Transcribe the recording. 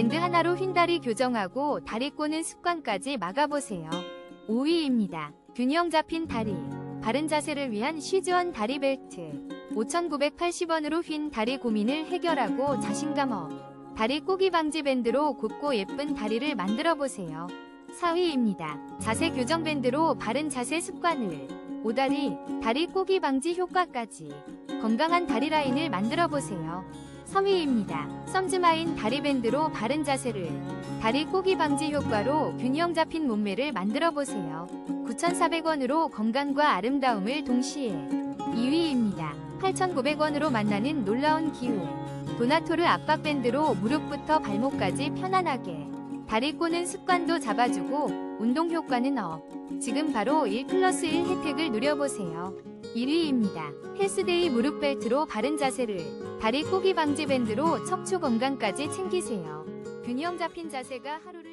밴드 하나로 휜다리 교정하고 다리 꼬는 습관까지 막아보세요. 5위입니다. 균형 잡힌 다리. 바른 자세를 위한 쉬즈원 다리 벨트. 5,980원으로 휜 다리 고민을 해결하고 자신감 업. 다리 꼬기 방지 밴드로 곱고 예쁜 다리를 만들어 보세요. 4위입니다. 자세 교정 밴드로 바른 자세 습관을. 오다리, 다리 꼬기 방지 효과까지. 건강한 다리 라인을 만들어 보세요. 3위입니다. 썸즈마인 다리 밴드로 바른 자세를. 다리 꼬기 방지 효과로 균형 잡힌 몸매를 만들어 보세요. 9,400원으로 건강과 아름다움을 동시에 2위입니다. 8,900원으로 만나는 놀라운 기회. 도나토르 압박 밴드로 무릎부터 발목까지 편안하게 다리 꼬는 습관도 잡아주고 운동 효과는 업. 지금 바로 1 플러스 1 혜택을 누려보세요. 1위입니다. 헬스데이 무릎 벨트로 바른 자세를 다리 꼬기 방지 밴드로 척추 건강까지 챙기세요. 균형 잡힌 자세가 하루를 더